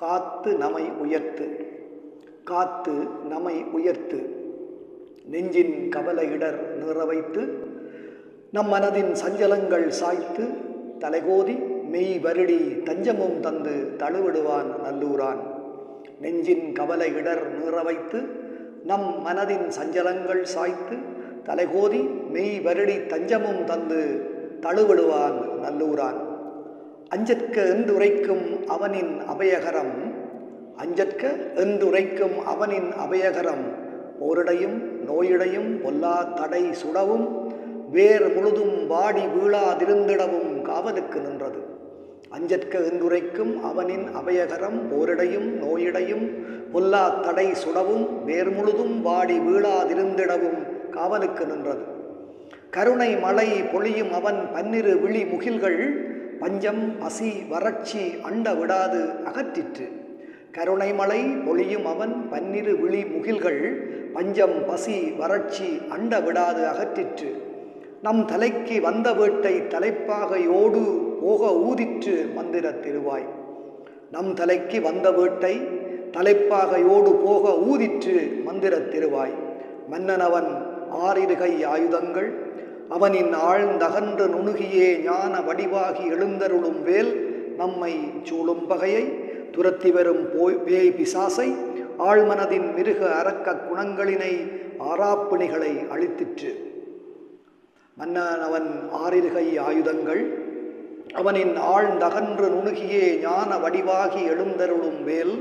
காத்து நமை உயர்த்து. காத்து நமை உயர்த்து. நெஞ்சின் கவலையிடர் நிற வைத்து நம் மனதின் சஞ்சலங்கள் சாய்த்து தலைகோதி மெய் வருடி தஞ்சமும் தந்து தழுவிடுவான் நல்லூரான். நெஞ்சின் கவலை இடர் நிற வைத்து நம் மனதின் சஞ்சலங்கள் சாய்த்து தலைகோதி மெய் வருடி தஞ்சமும் தந்து தழுவிடுவான் நல்லூரான். அஞ்சற்க என்றுரைக்கும் அவனின் அபயகரம். அஞ்சற்க என்றுரைக்கும் அவனின் அபயகரம். போரிடையும் நோயிடையும் பொல்லா தடை சுடவும் வேர் முழுதும் வாடி வீழாதிருந்திடவும் காவலுக்கு நின்றது. அஞ்சற்க என்றுரைக்கும் அவனின் அபயகரம் போரிடையும் நோயிடையும் பொல்லா தடை சுடவும் வேர் முழுதும் வாடி வீழாதிருந்திடவும் காவலுக்கு நின்றது. கருணை மழை பொழியும் அவன் பன்னிரு விழி முகில்கள் பஞ்சம் பசி வறட்சி அண்ட விடாது அகற்றிற்று. கருணைமலை பொழியும் அவன் பன்னிரு விழி முகில்கள் பஞ்சம் பசி வறட்சி அண்ட விடாது அகற்றிற்று. நம் தலைக்கு வந்த வேட்டை தலைப்பாகையோடு போக ஊதிற்று மந்திர திருவாய். நம் தலைக்கு வந்த வேட்டை தலைப்பாகையோடு போக ஊதிற்று மந்திர திருவாய். மன்னனவன் ஆறிருகை ஆயுதங்கள் அவனின் ஆழ்ந்தகன்று நுணுகியே ஞான வடிவாகி எழுந்தருளும் வேல் நம்மை சூழும் பகையை துரத்தி வரும் போய் பேய் பிசாசை ஆழ்மனதின் மிருக அரக்க குணங்களினை ஆராப்பிணிகளை அழித்திற்று. மன்னன் அவன் ஆறிருகை ஆயுதங்கள் அவனின் ஆழ்ந்தகன்று நுணுகியே ஞான வடிவாகி எழுந்தருளும் வேல்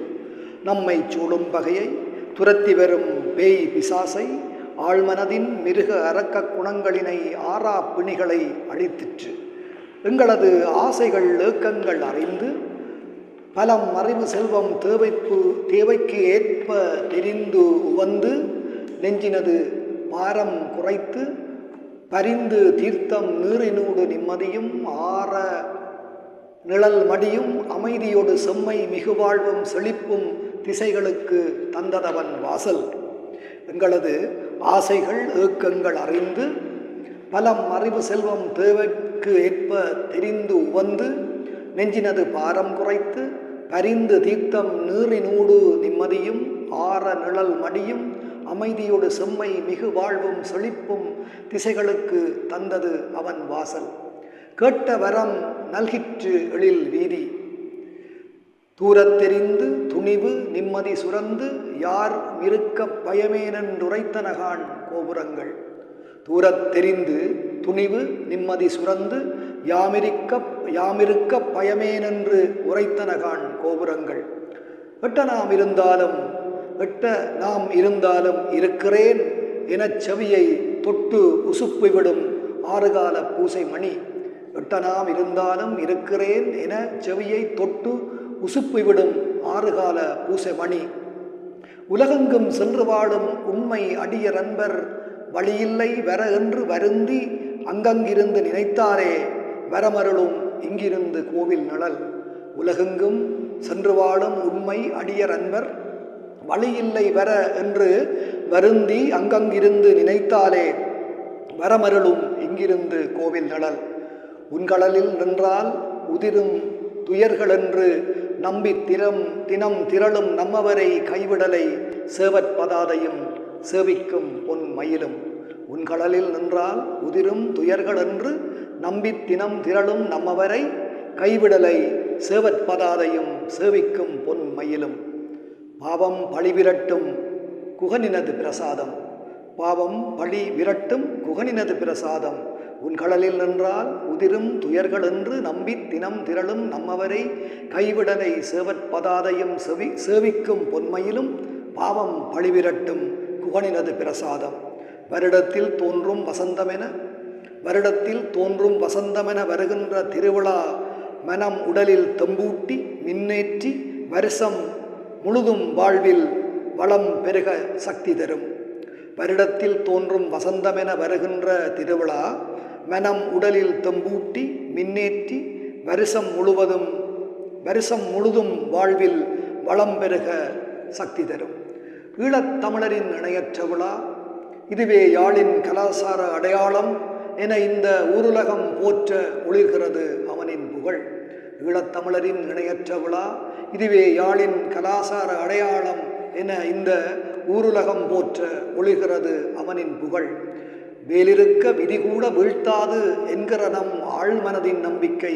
நம்மை சூழும் பகையை துரத்தி வரும் பேய் பிசாசை ஆழ்மனதின் மிருக அரக்க குணங்களினை ஆறா பிணிகளை அழித்திற்று. எங்களது ஆசைகள் ஏக்கங்கள் அறிந்து பலம் மறைவு செல்வம் தேவைப்பு தேவைக்கு ஏற்ப தெரிந்து உவந்து நெஞ்சினது பாரம் குறைத்து பரிந்து தீர்த்தம் நீரினூடு நிம்மதியும் ஆற நிழல் மடியும் அமைதியோடு செம்மை மிகுவாழ்வும் செழிப்பும் திசைகளுக்கு தந்ததவன் வாசல். எங்களது ஆசைகள் ஏக்கங்கள் அறிந்து பலம் அறிவு செல்வம் தேவைக்கு ஏற்ப தெரிந்து உவந்து நெஞ்சினது பாரம் குறைத்து பரிந்து தீர்த்தம் நீரினூடு நிம்மதியும் ஆற நிழல் மடியும் அமைதியோடு செம்மை மிகு வாழ்வும் செழிப்பும் திசைகளுக்கு தந்தது அவன் வாசல். கேட்ட வரம் நல்கிற்று எழில் வீதி. தூரத்தெறிந்து துணிவு நிம்மதி சுரந்து யார் இருக்க பயமேனென்றுரைத்தனகான் கோபுரங்கள். தூரத் தெரிந்து துணிவு நிம்மதி சுரந்து யாமிருக்க யாமிருக்க பயமேனென்று உரைத்தனகான் கோபுரங்கள். எட்ட நாம் இருந்தாலும் எட்ட நாம் இருந்தாலும் இருக்கிறேன் எனச் செவியை தொட்டு உசுப்பிவிடும் ஆறுகால பூசை மணி எட்ட நாம் இருந்தாலும் இருக்கிறேன் என செவியை தொட்டு உசுப்பிவிடும் ஆறுகால பூசை மணி உலகெங்கும் சென்று வாழும் உண்மை அடியர் அன்பர் வழியில்லை வர என்று வருந்தி அங்கங்கிருந்து நினைத்தாரே வரமருளும் இங்கிருந்து கோவில் நிழல். உலகெங்கும் சென்று வாழும் உண்மை அடியர் அன்பர் வழியில்லை வர என்று வருந்தி அங்கங்கிருந்து நினைத்தாலே வரமருளும் இங்கிருந்து கோவில் நிழல். உன்கடலில் நின்றால் உதிரும் துயர்களென்று நம்பி திறம் தினம் திரளும் நம்மவரை கைவிடலை சேவற்பதாதையும் சேவிக்கும் பொன் மயிலும். உன்கடலில் நின்றால் உதிரும் துயர்களென்று நம்பி தினம் திரளும் நம்மவரை கைவிடலை சேவற்பதாதையும் சேவிக்கும் பொன் மயிலும். பாவம் பழி விரட்டும் குகனினது பிரசாதம். பாவம் பழி விரட்டும் குகனினது பிரசாதம். உன் கடலில் நின்றால் உதிரும் துயர்கள் என்று நம்பி தினம் திரளும் நம்மவரை. கைவிடனை சேவற்பதாதையும் செவி சேவிக்கும் பொன்மையிலும் பாவம் பழிவிரட்டும் குகனினது பிரசாதம். வருடத்தில் தோன்றும் வசந்தமென வருடத்தில் தோன்றும் வசந்தமென வருகின்ற திருவிழா மனம் உடலில் தம்பூட்டி மின்னேற்றி வருஷம் முழுதும் வாழ்வில் வளம் பெருக சக்தி தரும். வருடத்தில் தோன்றும் வசந்தமென வருகின்ற திருவிழா மனம் உடலில் தம்பூட்டி மின்னேற்றி வருஷம் முழுவதும் வருஷம் முழுதும் வாழ்வில் வளம் பெருக சக்தி தரும். ஈழத்தமிழரின் இணையற்ற விழா இதுவே யாழின் கலாசார அடையாளம் என இந்த ஊருலகம் போற்ற ஒளிர்கிறது அவனின் புகழ். ஈழத்தமிழரின் இணையற்ற விழா இதுவே யாழின் கலாசார அடையாளம் என இந்த ஊருலகம் போற்ற ஒளிகிறது அவனின் புகழ். வேலிருக்க விதி கூட வீழ்த்தாது என்கிற நம் ஆழ்மனதின் நம்பிக்கை.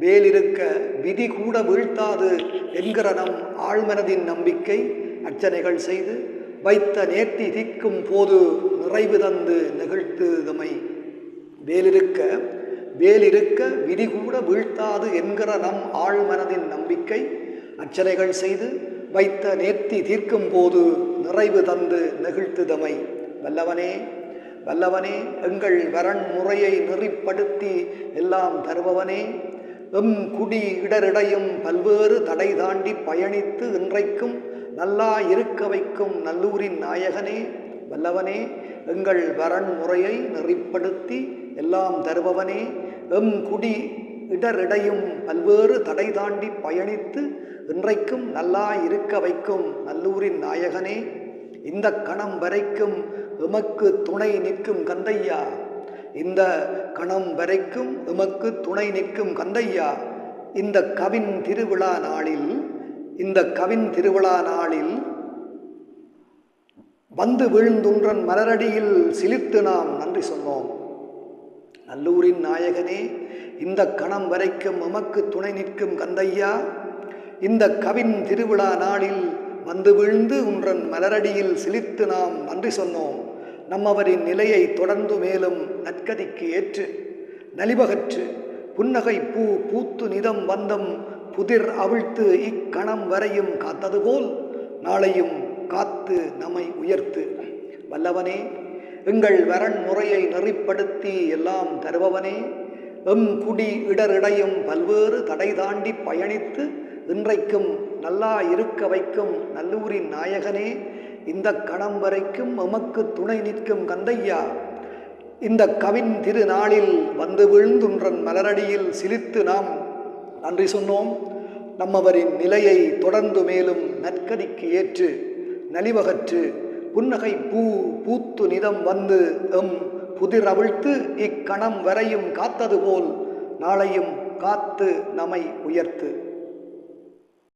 வேலிருக்க விதி கூட வீழ்த்தாது என்கிற நம் ஆழ்மனதின் நம்பிக்கை. அர்ச்சனைகள் செய்து வைத்த நேர்த்தி திக்கும் போது நிறைவு தந்து நெகிழ்த்துதமை வேலிருக்க வேலிருக்க விதி கூட வீழ்த்தாது என்கிற நம் ஆழ்மனதின் நம்பிக்கை. அர்ச்சனைகள் செய்து வைத்த நேர்த்தி தீர்க்கும் போது நிறைவு தந்து நெகிழ்த்துதமை. வல்லவனே வல்லவனே எங்கள் வரண்முறையை நெறிப்படுத்தி எல்லாம் தருபவனே எம் குடி இடரிடையும் பல்வேறு தடை தாண்டி பயணித்து இன்றைக்கும் நல்லா இருக்க வைக்கும் நல்லூரின் நாயகனே வல்லவனே எங்கள் வரண்முறையை நெறிப்படுத்தி எல்லாம் தருபவனே எம் குடி இடரிடையும் பல்வேறு தடை தாண்டி பயணித்து இன்றைக்கும் நல்லா இருக்க வைக்கும் நல்லூரின் நாயகனே இந்த கணம் வரைக்கும் எமக்கு துணை நிற்கும் கந்தையா? இந்த கணம் வரைக்கும் எமக்கு துணை நிற்கும் கந்தையா? இந்த கவின் திருவிழா நாளில் இந்த கவின் திருவிழா நாளில் வந்து விழுந்துன்றன் மலரடியில் சிலித்து நாம் நன்றி சொன்னோம். நல்லூரின் நாயகனே இந்த கணம் வரைக்கும் உமக்கு துணை நிற்கும் கந்தையா? இந்த கவின் திருவிழா நாளில் வந்து விழுந்து உன்றன் மலரடியில் சிலித்து நாம் நன்றி சொன்னோம். நம்மவரின் நிலையை தொடர்ந்து மேலும் நற்கதிக்கு ஏற்று நலிவகற்று புன்னகை பூ பூத்து நிதம் வந்தம் புதிர் அவிழ்த்து இக்கணம் வரையும் காத்தது போல் நாளையும் காத்து நம்மை உயர்த்து. வல்லவனே எங்கள் வரன் முறையை நெறிப்படுத்தி எல்லாம் தருபவனே. எம் குடி இடரிடையும் பல்வேறு தடை தாண்டி பயணித்து இன்றைக்கும் நல்லா இருக்க வைக்கும் நல்லூரின் நாயகனே. இந்த கணம் வரைக்கும் எமக்கு துணை நிற்கும் கந்தையா. இந்த கவின் திருநாளில் வந்து விழுந்துன்றன் மலரடியில் சிலித்து நாம் நன்றி சொன்னோம். நம்மவரின் நிலையை தொடர்ந்து மேலும் நற்கதிக்கு ஏற்று நலிவகற்று புன்னகை பூ பூத்து நிதம் வந்து எம் புதிர் அவிழ்த்து இக்கணம் வரையும் காத்தது போல் நாளையும் காத்து நம்மை உயர்த்து.